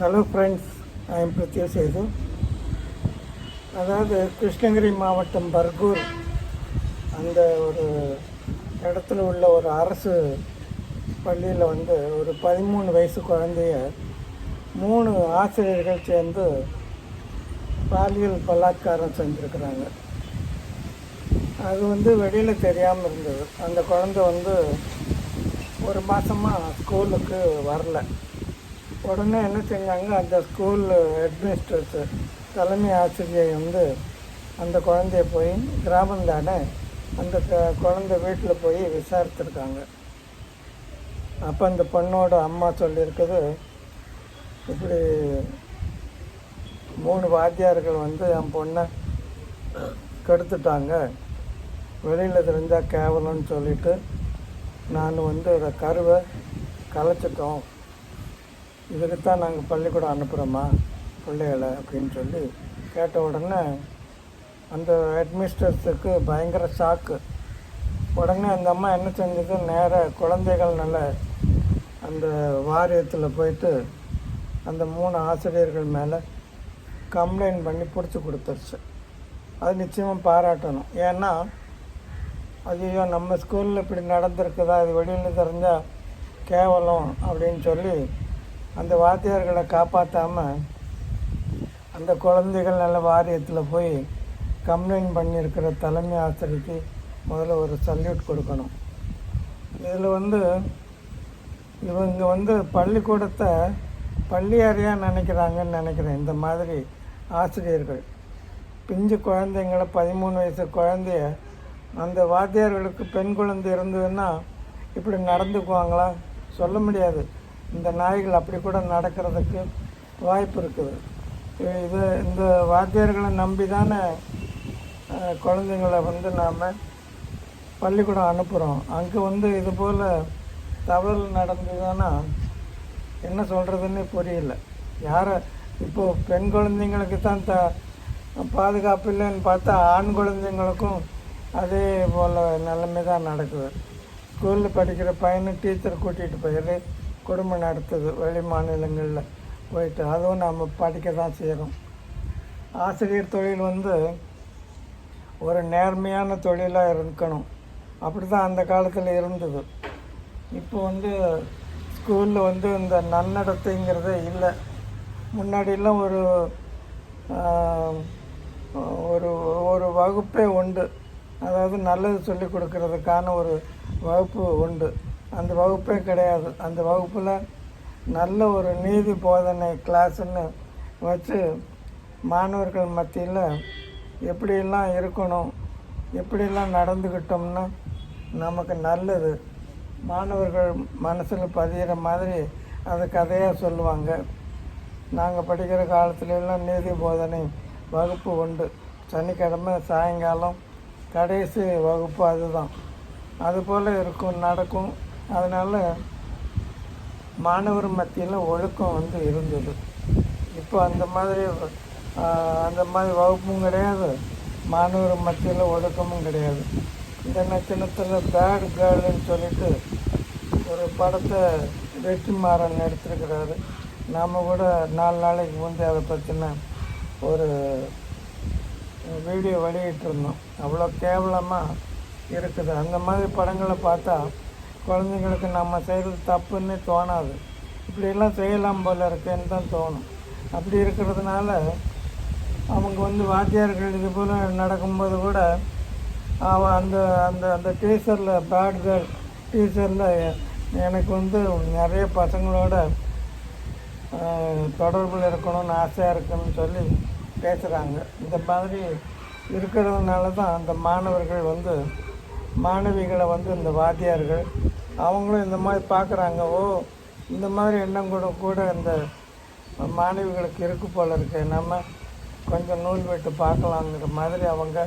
Hello friends I'm M Prathya Sethu அதாவது கிருஷ்ணகிரி மாவட்டம் பர்கூர். அந்த ஒரு இடத்துல உள்ள ஒரு அரசு பள்ளியில் வந்து ஒரு பதிமூணு வயசு குழந்தைய மூணு ஆசிரியர்கள் சேர்ந்து பாலியல் பலாத்காரம் செஞ்சுருக்குறாங்க. அது வந்து வெளியில் தெரியாமல் இருந்தது. அந்த குழந்தை வந்து ஒரு மாதமாக ஸ்கூலுக்கு வரல. உடனே என்ன செஞ்சாங்க அந்த ஸ்கூல் ஹெட்மிஸ்ட்ரஸ் தலைமை ஆசிரியை வந்து அந்த குழந்தைய போய் கிராமம் தானே அந்த க- குழந்தை வீட்டில் போய் விசாரித்திருக்காங்க அப்போ அந்த பொண்ணோட அம்மா சொல்லியிருக்குது இப்படி மூணு வாத்தியார்கள் வந்து என் பொண்ணை கெடுத்துட்டாங்க. வெளியில் தெரிஞ்சால் கேவலம்னு சொல்லிட்டு நான் வந்து அதை கருவை கலைச்சிட்டோம். இதுக்கு தான் நாங்கள் பள்ளிக்கூடம் அனுப்புகிறோமா பிள்ளைகளை அப்படின்னு சொல்லி கேட்ட உடனே அந்த ஹெட்மிஸ்டர்ஸுக்கு பயங்கர ஷாக்கு உடனே அந்த அம்மா என்ன செஞ்சது? நேராக குழந்தைகள் நல்ல அந்த வாரியத்தில் போயிட்டு அந்த மூணு ஆசிரியர்கள் மேலே கம்ப்ளைண்ட் பண்ணி பிடிச்சி கொடுத்துருச்சு. அது நிச்சயமாக பாராட்டணும். ஏன்னா ஐயோ நம்ம ஸ்கூலில் இப்படி நடந்திருக்குதா? இது வெளியில் தெரிஞ்சால் கேவலம் அப்படின்னு சொல்லி அந்த வாத்தியார்களை காப்பாற்றாமல் அந்த குழந்தைகள் நல்ல வாரியத்தில் போய் கம்ப்ளைண்ட் பண்ணியிருக்கிற தலைமை ஆசிரியருக்கு முதல்ல ஒரு சல்யூட் கொடுக்கணும். இதில் வந்து இவங்க வந்து பள்ளிக்கூடத்தை பள்ளி அறையாக நினைக்கிறாங்கன்னு நினைக்கிறேன். இந்த மாதிரி ஆசிரியர்கள். பிஞ்சு குழந்தைங்களை பதிமூணு வயசு குழந்தைய அந்த வாத்தியார்களுக்கு பெண் குழந்தை இருந்ததுன்னா இப்படி நடந்துக்குவாங்களா? சொல்ல முடியாது. இந்த நாய்கள் அப்படி கூட நடக்கிறதுக்கு வாய்ப்பு இருக்குது. இது இந்த வாத்தியார்களை நம்பி தானே குழந்தைங்களை வந்து நாம் பள்ளிக்கூடம் அனுப்புகிறோம் அங்கே வந்து இது போல் தவறு நடந்ததுன்னா என்ன சொல்கிறதுன்னு புரியல. யாரை இப்போது பெண் குழந்தைங்களுக்கு தான் த பாதுகாப்பு இல்லைன்னு பார்த்தா ஆண் குழந்தைங்களுக்கும் அதே போல் நிலைமை தான் நடக்குது. ஸ்கூலில் படிக்கிற பையனை டீச்சர் கூட்டிகிட்டு போயிடு குடும்பம் நடத்துது வெளி மாநிலங்களில் போயிட்டு. அதுவும் நம்ம படிக்க தான் செய்கிறோம் ஆசிரியர் தொழில் வந்து ஒரு நேர்மையான தொழிலாக இருக்கணும். அப்படி தான் அந்த காலத்தில் இருந்தது. இப்போ வந்து ஸ்கூலில் வந்து இந்த நன்னடத்தைங்கிறதே இல்லை. முன்னாடியெல்லாம் ஒரு ஒரு ஒரு வகுப்பே உண்டு. அதாவது நல்லது சொல்லி கொடுக்கறதுக்கான ஒரு வகுப்பு உண்டு. அந்த வகுப்பே கிடையாது. அந்த வகுப்பில் நல்ல ஒரு நீதி போதனை கிளாஸுன்னு வச்சு மாணவர்கள் மத்தியில் எப்படியெல்லாம் இருக்கணும் எப்படியெல்லாம் நடந்துக்கிட்டோம்னா நமக்கு நல்லது. மாணவர்கள் மனசில் பதிகிற மாதிரி அந்த கதையாக சொல்லுவாங்க. நாங்கள் படிக்கிற காலத்துல எல்லாம் நீதி போதனை வகுப்பு உண்டு. சனிக்கிழமை சாயங்காலம் கடைசி வகுப்பு அதுதான். அதுபோல் இருக்கும் நடக்கும். அதனால் மாணவர் மத்தியில் ஒழுக்கம் வந்து இருந்தது. இப்போ அந்த மாதிரி அந்த மாதிரி வகுப்பும் கிடையாது. மாணவர் மத்தியில் ஒழுக்கமும் கிடையாது. இந்த நட்சத்திரத்தில் பேட் கேர்ள்னு சொல்லிட்டு ஒரு படத்தை வெற்றிமாறன் எடுத்திருக்கிறாரு. நாம் கூட நாலு நாளைக்கு முந்தைய அதை பற்றின ஒரு வீடியோ வெளியிட்டிருந்தோம். அவ்வளோ கேவலமாக இருக்குது. அந்த மாதிரி படங்களை பார்த்தா குழந்தைங்களுக்கு நம்ம செய்கிறது தப்புன்னு தோணாது. இப்படியெல்லாம் செய்யலாம் போல் இருக்குன்னு தான் தோணும். அப்படி இருக்கிறதுனால அவங்க வந்து வாத்தியார்கள் இது போல் நடக்கும்போது கூட அவன் அந்த அந்த அந்த டீச்சரில் பேட் கேர்ள் டீச்சரில் எனக்கு வந்து நிறைய பசங்களோட தொடர்பில் இருக்கணும்னு ஆசையாக இருக்குன்னு சொல்லி பேசுகிறாங்க இந்த மாதிரி இருக்கிறதுனால தான் அந்த மாணவர்கள் வந்து மாணவிகளை வந்து இந்த வாத்தியார்கள் அவங்களும் இந்த மாதிரி பார்க்குறாங்க ஓ இந்த மாதிரி எண்ணம் கூட கூட இந்த மாணவிகளுக்கு இருக்கு போல இருக்கு. நம்ம கொஞ்சம் நூல் விட்டு பார்க்கலாங்கிற மாதிரி அவங்க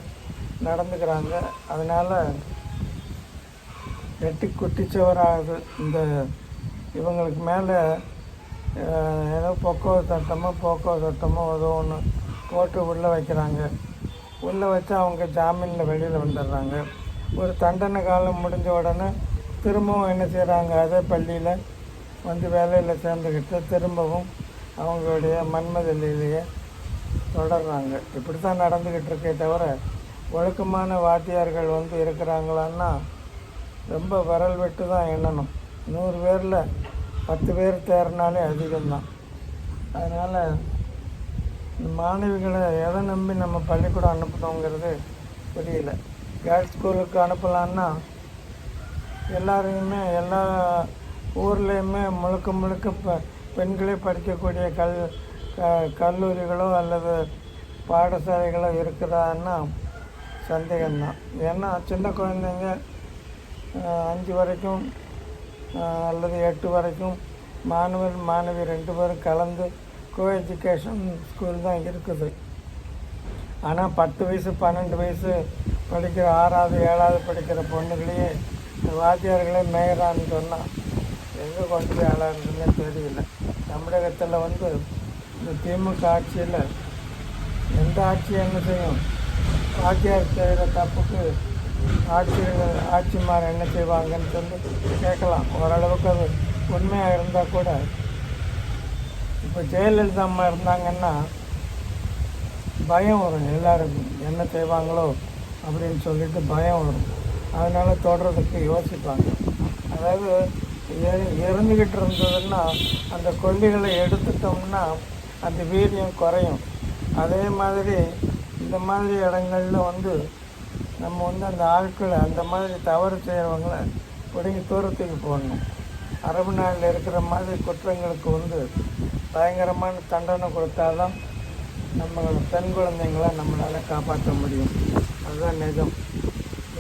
நடந்துக்கிறாங்க. அதனால் வெட்டி குட்டிச்சுவராகுது இந்த இவங்களுக்கு மேலே ஏதோ பொக்கோ சட்டமோ போக்கோ சட்டமோ ஏதோ ஒன்று போட்டு உள்ளே வைக்கிறாங்க. உள்ளே வச்சு அவங்க ஜாமீனில் வெளியில் வந்துடுறாங்க. ஒரு தண்டனை காலம் முடிஞ்ச உடனே திரும்பவும் என்ன செய்கிறாங்க அதே பள்ளியில் வந்து வேலையில் சேர்ந்துக்கிட்டு திரும்பவும் அவங்களுடைய மன்மதலிலேயே தொடர்றாங்க. இப்படி தான் நடந்துக்கிட்டு இருக்கே தவிர ஒழுக்கமான வாத்தியார்கள் வந்து இருக்கிறாங்களான்னா ரொம்ப விரல் விட்டு தான் எண்ணணும். நூறு பேரில் பத்து பேர் தேர்னாலே அதிகம்தான். அதனால் மாணவிகளை எதை நம்பி நம்ம பள்ளிக்கூடம் அனுப்பணுங்கிறது புரியல. கேர்ள்ஸ் ஸ்கூலுக்கு அனுப்பலான்னா எல்லாரையுமே எல்லா ஊர்லேயுமே முழுக்க முழுக்க ப பெண்களே படிக்கக்கூடிய கல் க கல்லூரிகளோ அல்லது பாடசாலைகளோ இருக்குதான்னா சந்தேகம்தான். ஏன்னா சின்ன குழந்தைங்க அஞ்சு வரைக்கும் அல்லது எட்டு வரைக்கும் மாணவர் மாணவி ரெண்டு பேரும் கலந்து கோ எஜுகேஷன் ஸ்கூல் தான் இருக்குது. ஆனால் பத்து வயசு பன்னெண்டு வயசு படிக்கிற ஆறாவது ஏழாவது படிக்கிற பொண்ணுகளையே இந்த வாத்தியார்களே மேயறான்னு சொன்னால் எங்கே கொண்டு போய் ஆளாருக்குன்னே தெரியல. தமிழகத்தில் வந்து இந்த திமுக ஆட்சியில் எந்த ஆட்சி என்ன செய்யும்? வாத்தியார் செய்கிற தப்புக்கு ஆட்சியர்கள் ஆட்சிமார் என்ன செய்வாங்கன்னு சொல்லி கேட்கலாம். ஓரளவுக்கு அது உண்மையாக இருந்தால் கூட இப்போ ஜெயலலிதா அம்மா இருந்தாங்கன்னா பயம் வரும். எல்லாருக்கும் என்ன செய்வாங்களோ அப்படின்னு சொல்லிட்டு பயம் வரும். அதனால் தொடுறதுக்கு யோசிப்பாங்க. அதாவது எ- இருந்ததுன்னா அந்த கொல்லிகளை எடுத்துட்டோம்னா அந்த வீரியம் குறையும். அதே மாதிரி இந்த மாதிரி இடங்களில் வந்து நம்ம வந்து அந்த ஆட்களை அந்த மாதிரி தவறு செய்கிறவங்கள பிடிங்கி தூரத்துக்கு போடணும். அரபு நாட்டில் இருக்கிற மாதிரி குற்றங்களுக்கு வந்து பயங்கரமான தண்டனை கொடுத்தாதான் நம்ம பெண் குழந்தைங்களை நம்மளால் காப்பாற்ற முடியும். அதுதான் நிஜம்.